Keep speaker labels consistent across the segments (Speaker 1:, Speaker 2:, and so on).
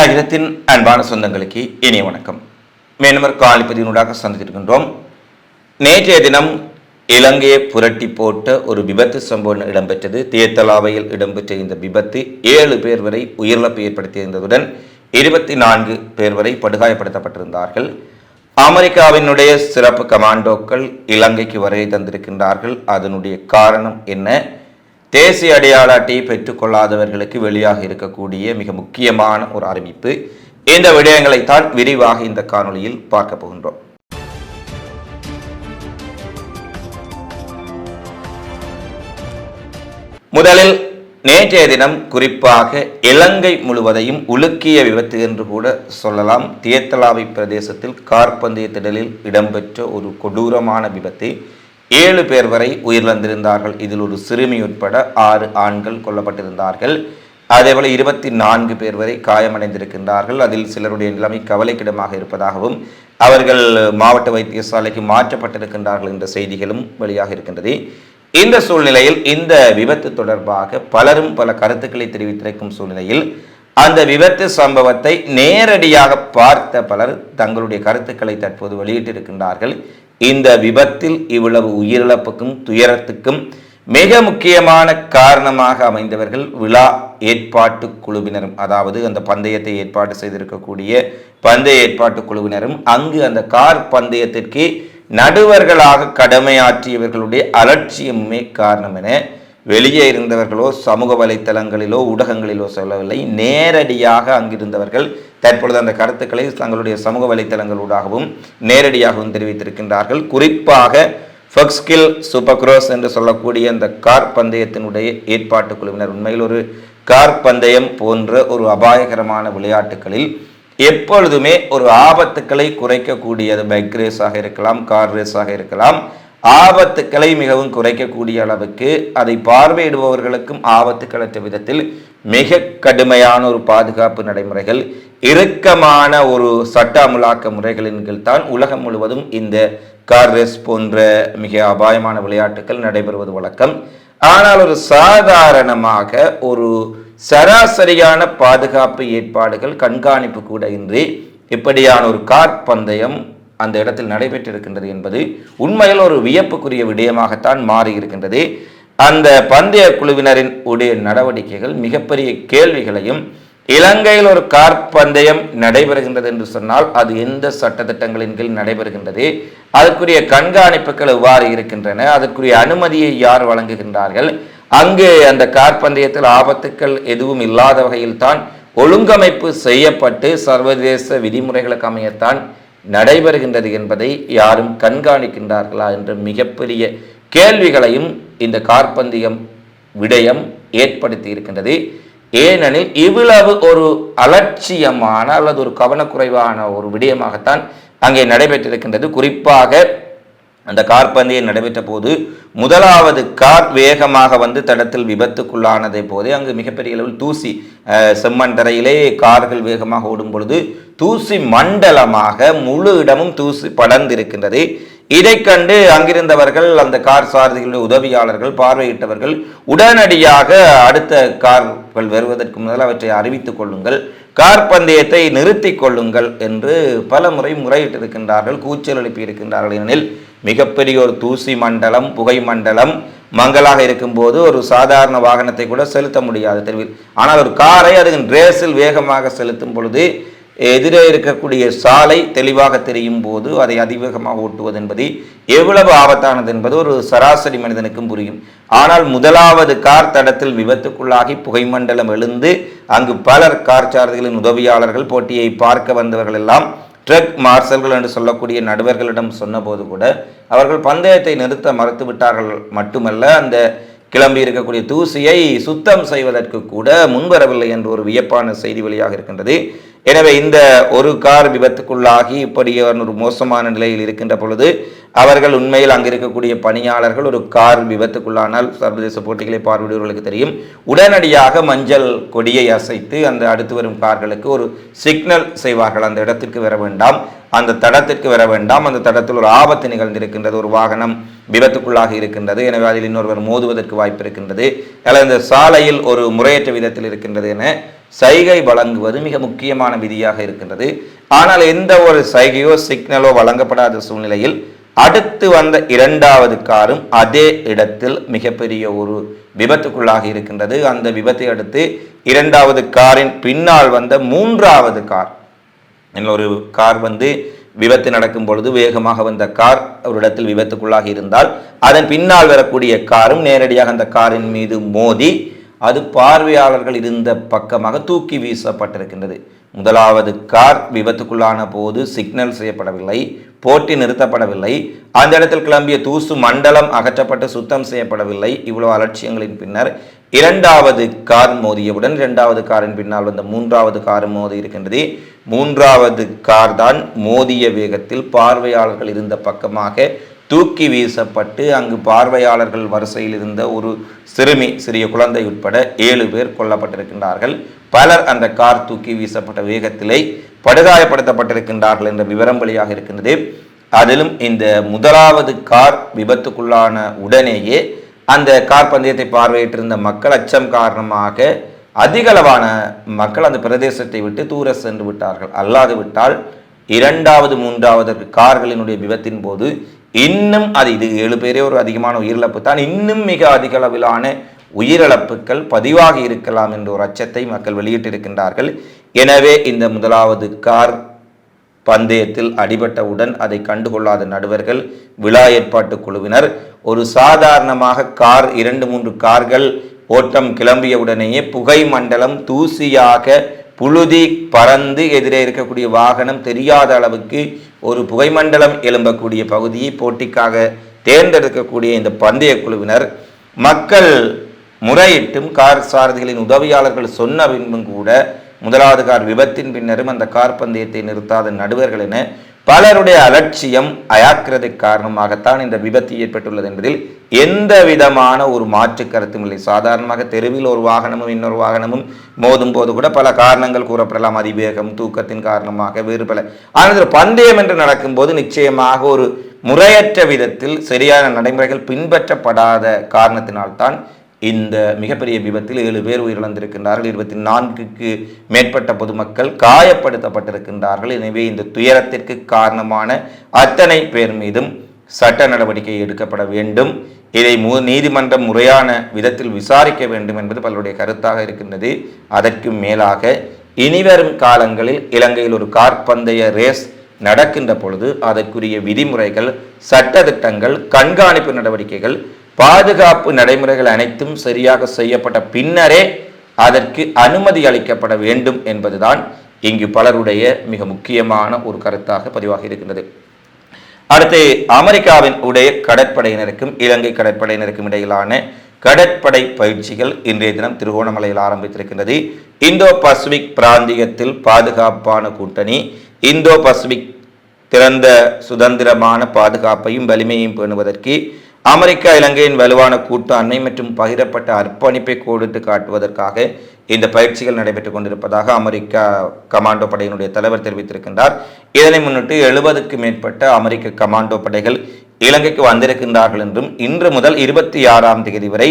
Speaker 1: அகிலத்தின் அன்பான சொந்தங்களுக்கு இனிய வணக்கம். மேனவர் காலிப்பதியினூடாக சந்தித்திருக்கின்றோம். நேற்றைய தினம் இலங்கையை புரட்டி போட்ட ஒரு விபத்து சம்பவம் இடம்பெற்றது. தேத்தலாவையில் இடம்பெற்ற இந்த விபத்து ஏழு பேர் வரை உயிரிழப்பு ஏற்படுத்தியிருந்ததுடன் இருபத்தி நான்கு பேர் வரை படுகாயப்படுத்தப்பட்டிருந்தார்கள். அமெரிக்காவினுடைய சிறப்பு கமாண்டோக்கள் இலங்கைக்கு வருகை தந்திருக்கின்றார்கள். அதனுடைய காரணம் என்ன? தேசிய அடையாள அட்டையை பெற்றுக்கொள்ளாதவர்களுக்கு வெளியாக இருக்கக்கூடிய மிக முக்கியமான ஒரு அறிவிப்பு. இந்த விடயங்களைத்தான் விரிவாக இந்த காணொளியில் பார்க்க போகின்றோம். முதலில் நேற்றைய தினம் குறிப்பாக இலங்கை முழுவதையும் உலுக்கிய விபத்து என்று கூட சொல்லலாம். தியத்தலாவை பிரதேசத்தில் கார் பந்தய திடலில் இடம்பெற்ற ஒரு கொடூரமான விபத்து. ஏழு பேர் வரை உயிரிழந்திருந்தார்கள். இதில் ஒரு சிறுமி உட்பட ஆறு ஆண்கள் கொல்லப்பட்டிருந்தார்கள். அதேபோல இருபத்தி நான்கு பேர் வரை காயமடைந்திருக்கின்றார்கள். அதில் சிலருடைய நிலைமை கவலைக்கிடமாக இருப்பதாகவும் அவர்கள் மாவட்ட வைத்தியசாலைக்கு மாற்றப்பட்டிருக்கின்றார்கள் என்ற செய்திகளும் வெளியாக இருக்கின்றது. இந்த சூழ்நிலையில் இந்த விபத்து தொடர்பாக பலரும் பல கருத்துக்களை தெரிவித்திருக்கும் சூழ்நிலையில் அந்த விபத்து சம்பவத்தை நேரடியாக பார்த்த பலர் தங்களுடைய கருத்துக்களை தற்போது வெளியிட்டிருக்கின்றார்கள். இந்த விபத்தில் இவ்வளவு உயிரிழப்புக்கும் துயரத்துக்கும் மிக முக்கியமான காரணமாக அமைந்தவர்கள் விழா ஏற்பாட்டு குழுவினரும். அதாவது அந்த பந்தயத்தை ஏற்பாடு செய்திருக்கக்கூடிய பந்தய ஏற்பாட்டு குழுவினரும் அங்கு அந்த கார் பந்தயத்திற்கு நடுவர்களாக கடமையாற்றியவர்களுடைய அலட்சியமுமே காரணம் என வெளியே இருந்தவர்களோ சமூக வலைத்தளங்களிலோ ஊடகங்களிலோ சொல்லவில்லை. நேரடியாக அங்கிருந்தவர்கள் தற்பொழுது அந்த கருத்துக்களை தங்களுடைய சமூக வலைத்தளங்களூடாகவும் நேரடியாகவும் தெரிவித்திருக்கின்றார்கள். குறிப்பாக ஃபக்ஸ்கில் சூப்பர்க்ரோஸ் என்று சொல்லக்கூடிய அந்த கார் பந்தயத்தினுடைய ஏற்பாட்டு குழுவினர். உண்மையில் ஒரு கார் பந்தயம் போன்ற ஒரு அபாயகரமான விளையாட்டுகளில் எப்பொழுதுமே ஒரு ஆபத்துக்களை குறைக்கக்கூடியது. பைக் ரேஸாக இருக்கலாம் கார் ரேஸாக இருக்கலாம். ஆபத்துக்களை மிகவும் குறைக்கக்கூடிய அளவுக்கு அதை பார்வையிடுபவர்களுக்கும் ஆபத்துக்களற்ற விதத்தில் மிக கடுமையான ஒரு பாதுகாப்பு நடைமுறைகள் இறுக்கமான ஒரு சட்ட அமுலாக்க முறைகளின் கீழ் தான் உலகம் முழுவதும் இந்த கார் ரேஸ் போன்ற மிக அபாயமான விளையாட்டுகள் நடைபெறுவது வழக்கம். ஆனால் ஒரு சாதாரணமாக ஒரு சராசரியான பாதுகாப்பு ஏற்பாடுகள் கண்காணிப்பு கூட இன்றி இப்படியான ஒரு கார் பந்தயம் அந்த இடத்தில் நடைபெற்றிருக்கின்றது என்பது உண்மையில் ஒரு வியப்புக்குரிய விடயமாகத்தான் மாறி இருக்கின்றது அந்த பந்தய குழுவினரின் உடைய நடவடிக்கைகள் மிகப்பெரிய கேள்விகளையும் இலங்கையில் ஒரு கார் பந்தயம் நடைபெறுகின்றது என்று சொன்னால் அது எந்த சட்டத்திட்டங்களின் கீழ் நடைபெறுகின்றது? அதற்குரிய கண்காணிப்புகள் எவ்வாறு இருக்கின்றன? அதற்குரிய அனுமதியை யார் வழங்குகின்றார்கள்? அங்கு அந்த கார் பந்தயத்தில் ஆபத்துக்கள் எதுவும் இல்லாத வகையில் தான் ஒழுங்கமைப்பு செய்யப்பட்டு சர்வதேச விதிமுறைகளுக்கு அமையத்தான் நடைபெறுகின்றது என்பதை யாரும் கண்காணிக்கின்றார்களா என்ற மிகப்பெரிய கேள்விகளையும் இந்த கார்பந்தியம் விடயம் ஏற்படுத்தி இருக்கின்றது ஏனெனில் இவ்வளவு ஒரு அலட்சியமான அல்லது ஒரு கவனக்குறைவான ஒரு விடயமாகத்தான் அங்கே நடைபெற்றிருக்கின்றது. குறிப்பாக அந்த கார் பந்தயம் நடைபெற்ற போது முதலாவது கார் வேகமாக வந்து தடத்தில் விபத்துக்குள்ளானதை போதே அங்கு மிகப்பெரிய அளவில் தூசி அஹ், செம்மண் தரையிலே கார்கள் வேகமாக ஓடும் பொழுது தூசி மண்டலமாக முழு இடமும் தூசி படர்ந்திருக்கின்றது. இதை கண்டு அங்கிருந்தவர்கள் அந்த கார் சாரதிகளுடைய உதவியாளர்கள் பார்வையிட்டவர்கள் உடனடியாக அடுத்த கார்கள் வருவதற்கு முதல் அவற்றை அறிவித்துக் கொள்ளுங்கள். கார் பந்தயத்தை நிறுத்தி கொள்ளுங்கள் என்று பல முறை முறையிட்டிருக்கின்றார்கள் கூச்சல் எழுப்பியிருக்கின்றார்கள். ஏனெனில் மிகப்பெரிய ஒரு தூசி மண்டலம் புகை மண்டலம் மங்கலாக இருக்கும்போது ஒரு சாதாரண வாகனத்தை கூட செலுத்த முடியாது. தெருவில் ஆனால் ஒரு காரை அது ரேஸில் வேகமாக செலுத்தும் பொழுது எதிரே இருக்கக்கூடிய சாலை தெளிவாக தெரியும் போது அதை அதிவேகமாக ஓட்டுவது என்பது எவ்வளவு ஆபத்தானது என்பது ஒரு சராசரி மனிதனுக்கும் புரியும். ஆனால் முதலாவது கார் தடத்தில் விபத்துக்குள்ளாகி புகைமண்டலம் எழுந்து அங்கு பலர் கார் சாரதிகளின் உதவியாளர்கள் போட்டியை பார்க்க வந்தவர்கள் எல்லாம் ட்ரக் மார்ஷல்கள் என்று சொல்லக்கூடிய நடுவர்களிடம் சொன்னபோது கூட அவர்கள் பந்தயத்தை நிறுத்த மறுத்து விட்டார்கள் மட்டுமல்ல அந்த கிளம்பி இருக்கக்கூடிய தூசியை சுத்தம் செய்வதற்கு கூட முன்வரவில்லை என்று ஒரு வியப்பான செய்தி வெளியாக இருக்கின்றது எனவே இந்த ஒரு கார் விபத்துக்குள்ளாகி இப்படி ஒரு மோசமான நிலையில் இருக்கின்ற பொழுது அவர்கள் உண்மையில் அங்கு இருக்கக்கூடிய பணியாளர்கள் ஒரு கார் விபத்துக்குள்ளானால் சர்வதேச போட்டிகளை பார்வையிடுவர்களுக்கு தெரியும். உடனடியாக மஞ்சள் கொடியை அசைத்து அந்த அடுத்து வரும் கார்களுக்கு ஒரு சிக்னல் செய்வார்கள். அந்த இடத்திற்கு வர வேண்டாம். அந்த தடத்திற்கு வர வேண்டாம். அந்த தடத்தில் ஒரு ஆபத்து நிகழ்ந்திருக்கின்றது. ஒரு வாகனம் விபத்துக்குள்ளாக இருக்கின்றது. எனவே அதில் இன்னொருவர் மோதுவதற்கு வாய்ப்பு இருக்கின்றது. அல்லது இந்த சாலையில் ஒரு முறையற்ற விதத்தில் இருக்கின்றது என சைகை வழங்குவது மிக முக்கியமான விதியாக இருக்கின்றது. ஆனால் எந்த ஒரு சைகையோ சிக்னலோ வழங்கப்படாத சூழ்நிலையில் அடுத்து வந்த இரண்டாவது காரும் அதே இடத்தில் மிகப்பெரிய ஒரு விபத்துக்குள்ளாக இருக்கின்றது. அந்த விபத்தை அடுத்து இரண்டாவது காரின் பின்னால் வந்த மூன்றாவது கார். ஒரு கார் வந்து விபத்து நடக்கும் பொழுது வேகமாக வந்த கார் ஒரு இடத்தில் விபத்துக்குள்ளாக இருந்தால் அதன் பின்னால் வரக்கூடிய காரும் நேரடியாக அந்த காரின் மீது மோதி அது பார்வையாளர்கள் இருந்த பக்கமாக தூக்கி வீசப்பட்டிருக்கின்றது. முதலாவது கார் விபத்துக்குள்ளான போது சிக்னல் செய்யப்படவில்லை போட்டி நிறுத்தப்படவில்லை. அந்த இடத்தில் கிளம்பிய தூசு மண்டலம் அகற்றப்பட்டு சுத்தம் செய்யப்படவில்லை. இவ்வளவு அலட்சியங்களின் பின்னர் இரண்டாவது கார் மோதியவுடன் இரண்டாவது காரின் பின்னால் வந்த மூன்றாவது கார் மோதி இருக்கின்றது. மூன்றாவது கார் தான் மோதிய வேகத்தில் பார்வையாளர்கள் இருந்த பக்கமாக தூக்கி வீசப்பட்டு அங்கு பார்வையாளர்கள் வரிசையில் இருந்த ஒரு சிறுமி சிறிய குழந்தை உட்பட ஏழு பேர் கொல்லப்பட்டிருக்கின்றார்கள். பலர் அந்த கார் தூக்கி வீசப்பட்ட வேகத்திலே படுகாயப்படுத்தப்பட்டிருக்கின்றார்கள் என்ற விவரம் வெளியாக இருக்கின்றது. அதிலும் இந்த முதலாவது கார் விபத்துக்குள்ளான உடனேயே அந்த கார் பந்தயத்தை பார்வையிட்டிருந்த மக்கள் அச்சம் காரணமாக அதிகளவான மக்கள் அந்த பிரதேசத்தை விட்டு தூர சென்று விட்டார்கள். அல்லாது விட்டால் இரண்டாவது மூன்றாவது கார்களினுடைய விபத்தின் போது இன்னும் அது இது ஏழு பேரே ஒரு அதிகமான உயிரிழப்பு தான் இன்னும் மிக அதிக அளவிலான உயிரிழப்புகள் பதிவாகி இருக்கலாம் என்ற ஒரு அச்சத்தை மக்கள் வெளியிட்டிருக்கின்றார்கள். எனவே இந்த முதலாவது கார் பந்தயத்தில் அடிபட்டவுடன் அதை கண்டுகொள்ளாத நடுவர்கள் விழா ஏற்பாட்டு குழுவினர் ஒரு சாதாரணமாக கார் இரண்டு மூன்று கார்கள் ஓட்டம் கிளம்பியவுடனேயே புகை மண்டலம் தூசியாக புழுதி பறந்து எதிரே இருக்கக்கூடிய வாகனம் தெரியாத அளவுக்கு ஒரு புகைமண்டலம் எழும்பக்கூடிய பகுதியை போட்டிக்காக தேர்ந்தெடுக்கக்கூடிய இந்த பந்தய குழுவினர் மக்கள் முறையிட்டும் கார் சாரதிகளின் உதவியாளர்கள் சொன்ன பின்பும் கூட முதலாவது கார் விபத்தின் பின்னரும் அந்த கார் பந்தயத்தை நிறுத்தாத நடுவர்கள் என பலருடைய அலட்சியம் அயாக்கிறது காரணமாகத்தான் இந்த விபத்து ஏற்பட்டுள்ளது என்பதில் எந்த விதமான ஒரு மாற்று கருத்தும் இல்லை. சாதாரணமாக தெருவில் ஒரு வாகனமும் இன்னொரு வாகனமும் மோதும் போது கூட பல காரணங்கள் கூறப்படலாம். அதிவேகம் தூக்கத்தின் காரணமாக வேறு பல. ஆனால் பந்தயம் என்று நடக்கும்போது நிச்சயமாக ஒரு முறையற்ற விதத்தில் சரியான நடைமுறைகள் பின்பற்றப்படாத காரணத்தினால்தான் இந்த மிகப்பெரிய விபத்தில் ஏழு பேர் உயிரிழந்திருக்கின்றார்கள். இருபத்தி நான்குக்கு மேற்பட்ட பொதுமக்கள் காயப்படுத்தப்பட்டிருக்கின்றார்கள். எனவே இந்த துயரத்திற்கு காரணமான அத்தனை பேர் மீதும் சட்ட நடவடிக்கை எடுக்கப்பட வேண்டும். இதை மு நீதிமன்றம் முறையான விதத்தில் விசாரிக்க வேண்டும் என்பது பலருடைய கருத்தாக இருக்கின்றது. அதற்கு மேலாக இனிவரும் காலங்களில் இலங்கையில் ஒரு கார்பந்தய ரேஸ் நடக்கின்ற பொழுது அதற்குரிய விதிமுறைகள் சட்டத்திட்டங்கள் கண்காணிப்பு நடவடிக்கைகள் பாதுகாப்பு நடைமுறைகள் அனைத்தும் சரியாக செய்யப்பட்ட பின்னரே அதற்கு அனுமதி அளிக்கப்பட வேண்டும் என்பதுதான் இங்கு பலருடைய மிக முக்கியமான ஒரு கருத்தாக பதிவாகி இருக்கின்றது. அடுத்து அமெரிக்காவின் உடைய கடற்படையினருக்கும் இலங்கை கடற்படையினருக்கும் இடையிலான கடற்படை பயிற்சிகள் இன்றைய தினம் திருகோணமலையில் ஆரம்பித்திருக்கின்றது. இந்தோ பசிபிக் பிராந்தியத்தில் பாதுகாப்பான கூட்டணி இந்தோ பசிபிக் திறந்த சுதந்திரமான பாதுகாப்பையும் வலிமையும் பேணுவதற்கு அமெரிக்கா இலங்கையின் வலுவான கூட்டாண்மை மற்றும் பகிரப்பட்ட அர்ப்பணிப்பை கோடிட்டு காட்டுவதற்காக இந்த பயிற்சிகள் நடைபெற்றுக் கொண்டிருப்பதாக அமெரிக்கா கமாண்டோ படையினுடைய தலைவர் தெரிவித்திருக்கின்றார். இதனை முன்னிட்டு எழுபதுக்கு மேற்பட்ட அமெரிக்க கமாண்டோ படைகள் இலங்கைக்கு வந்திருக்கின்றார்கள் என்றும் இன்று முதல் இருபத்தி ஆறாம் தேதி வரை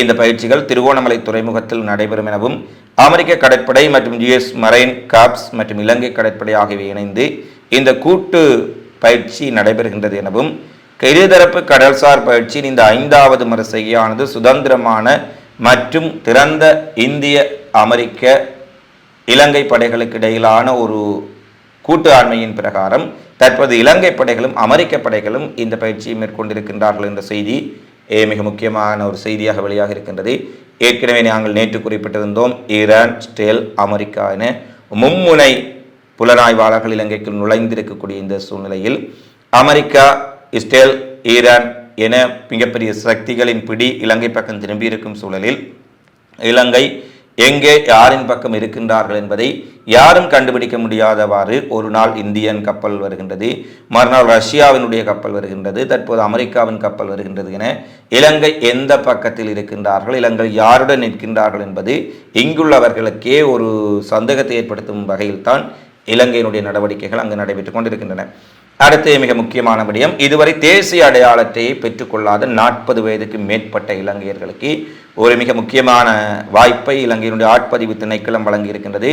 Speaker 1: இந்த பயிற்சிகள் திருவோணமலை துறைமுகத்தில் நடைபெறும் எனவும் அமெரிக்க கடற்படை மற்றும் யுஎஸ் மரைன் காப்ஸ் மற்றும் இலங்கை கடற்படை ஆகியவை இணைந்து இந்த கூட்டு பயிற்சி நடைபெறுகின்றது எனவும் இருதரப்பு கடல்சார் பயிற்சியின் இந்த ஐந்தாவது முறை செய்கையானது சுதந்திரமான மற்றும் திறந்த இந்திய அமெரிக்க இலங்கை படைகளுக்கு இடையிலான ஒரு கூட்டு ஆண்மையின் பிரகாரம் தற்போது இலங்கை படைகளும் அமெரிக்க படைகளும் இந்த பயிற்சியை மேற்கொண்டிருக்கின்றார்கள் என்ற செய்தி மிக முக்கியமான ஒரு செய்தியாக வெளியாக இருக்கின்றது. ஏற்கனவே நாங்கள் நேற்று குறிப்பிட்டிருந்தோம் ஈரான் ஸ்டேல் அமெரிக்கா என மும்முனை புலனாய்வாளர்கள் இலங்கைக்குள் நுழைந்திருக்கக்கூடிய இந்த சூழ்நிலையில் அமெரிக்கா இஸ்ரேல் ஈரான் என மிகப்பெரிய சக்திகளின் பிடி இலங்கை பக்கம் திரும்பியிருக்கும் சூழலில் இலங்கை எங்கே யாரின் பக்கம் இருக்கின்றார்கள் என்பதை யாரும் கண்டுபிடிக்க முடியாதவாறு ஒரு நாள் இந்தியன் கப்பல் வருகின்றது மறுநாள் ரஷ்யாவினுடைய கப்பல் வருகின்றது தற்போது அமெரிக்காவின் கப்பல் வருகின்றது என இலங்கை எந்த பக்கத்தில் இருக்கின்றார்கள் இலங்கை யாருடன் நிற்கின்றார்கள் என்பது இங்குள்ளவர்களுக்கே ஒரு சந்தேகத்தை ஏற்படுத்தும் வகையில் தான் இலங்கையினுடைய நடவடிக்கைகள் அங்கு நடைபெற்றுக் கொண்டிருக்கின்றன. அடுத்து மிக முக்கியமான விடயம் இதுவரை தேசிய அடையாளத்தை பெற்றுக்கொள்ளாத நாற்பது வயதுக்கு மேற்பட்ட இலங்கையர்களுக்கு ஒரு மிக முக்கியமான வாய்ப்பை இலங்கையினுடைய ஆட்பதிவு திணைக்களம் வழங்கியிருக்கின்றது.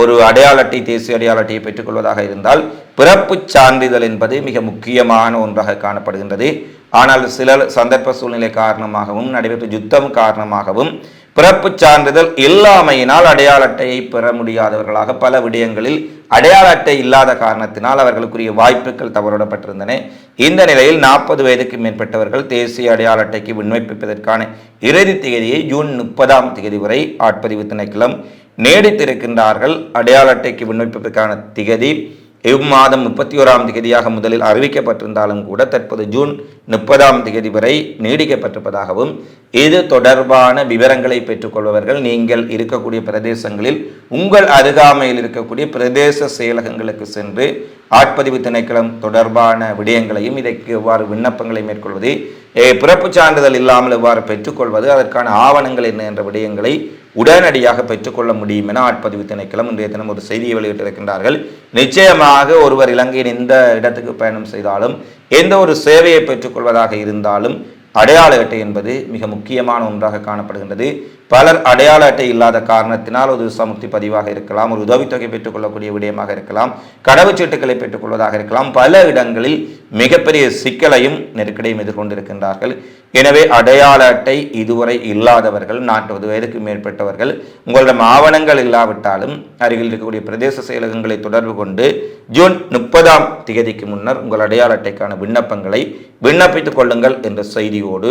Speaker 1: ஒரு அடையாள அட்டை தேசிய அடையாள அட்டையை பெற்றுக்கொள்வதாக இருந்தால் பிறப்புச் சான்றிதழ் என்பது மிக முக்கியமான ஒன்றாக காணப்படுகின்றது. ஆனால் சில சந்தர்ப்ப சூழ்நிலை காரணமாகவும் நடைபெற்ற யுத்தம் காரணமாகவும் பிறப்புச் சான்றிதழ் இல்லாமையினால் அடையாள அட்டையை பெற முடியாதவர்களாக பல விடயங்களில் அடையாள அட்டை இல்லாத காரணத்தினால் அவர்களுக்குரிய வாய்ப்புகள் தவறிடப்பட்டிருந்தன இந்த நிலையில் நாற்பது வயதுக்கு மேற்பட்டவர்கள் தேசிய அடையாள அட்டைக்கு விண்ணப்பிப்பதற்கான இறுதி தேதியை ஜூன் முப்பதாம் தேதி வரை ஆட்பதிவு திணைக்களம் நீடித்திருக்கின்றார்கள். அடையாள அட்டைக்கு விண்ணப்பிப்பதற்கான திகதி இம்மாதம் முப்பத்தி ஓராம் தேதியாக முதலில் அறிவிக்கப்பட்டிருந்தாலும் கூட தற்போது ஜூன் முப்பதாம் தேதி வரை நீடிக்கப்பட்டிருப்பதாகவும் இது தொடர்பான விவரங்களை பெற்றுக்கொள்பவர்கள் நீங்கள் இருக்கக்கூடிய பிரதேசங்களில் உங்கள் அருகாமையில் இருக்கக்கூடிய பிரதேச செயலகங்களுக்கு சென்று ஆட்பதிவு திணைக்களம் தொடர்பான விடயங்களையும் இதற்கு எவ்வாறு விண்ணப்பங்களை மேற்கொள்வது பிறப்பு பிறப்புச் சான்றிதழ் இல்லாமல் இவ்வாறு பெற்றுக்கொள்வது? அதற்கான ஆவணங்கள் என்ன என்ற விடயங்களை உடனடியாக பெற்றுக்கொள்ள முடியும் என ஆட்பதிவு திணைக்களம் இன்றைய தினம் ஒரு செய்தியை வெளியிட்டிருக்கின்றார்கள். நிச்சயமாக ஒருவர் இலங்கையின் எந்த இடத்துக்கு பயணம் செய்தாலும் எந்த ஒரு சேவையை பெற்றுக்கொள்வதாக இருந்தாலும் அடையாள அட்டை என்பது மிக முக்கியமான ஒன்றாக காணப்படுகின்றது. பலர் அடையாள அட்டை இல்லாத காரணத்தினால் ஒரு சமுர்த்தி பதிவாக இருக்கலாம் ஒரு உதவித்தொகை பெற்றுக்கொள்ளக்கூடிய விடயமாக இருக்கலாம் கடவுச்சீட்டுகளை பெற்றுக்கொள்வதாக இருக்கலாம் பல இடங்களில் மிகப்பெரிய சிக்கலையும் நெருக்கடியும் எதிர்கொண்டிருக்கின்றார்கள். எனவே அடையாள அட்டை இதுவரை இல்லாதவர்கள் நாற்பது வயதுக்கு மேற்பட்டவர்கள் உங்களிடம் ஆவணங்கள் இல்லாவிட்டாலும் அருகில் இருக்கக்கூடிய பிரதேச செயலகங்களை தொடர்பு கொண்டு ஜூன் முப்பதாம் தேதிக்கு முன்னர் உங்கள் அடையாள அட்டைக்கான விண்ணப்பங்களை விண்ணப்பித்துக் கொள்ளுங்கள் என்ற செய்தியோடு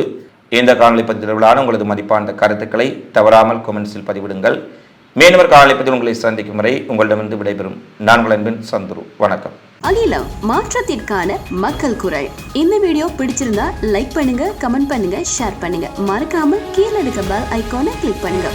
Speaker 1: இந்த காணொலி பதிவிலான உங்களது மதிப்பான கருத்துக்களை தவறாமல் கொமெண்ட்ஸில் பதிவிடுங்கள். மீனவர் காணொலி பதிவில் உங்களை சந்திக்கும் வரை உங்களிடமிருந்து விடைபெறும் நான் உங்கள் அன்பின் சந்துரு. வணக்கம்.
Speaker 2: அகிலம் மாற்றத்திற்கான மக்கள் குரல். இந்த வீடியோ பிடிச்சிருந்தா லைக் பண்ணுங்க கமெண்ட் பண்ணுங்க ஷேர் பண்ணுங்க. மறக்காம கீழே இருக்க பெல் ஐக்கானை கிளிக் பண்ணுங்க.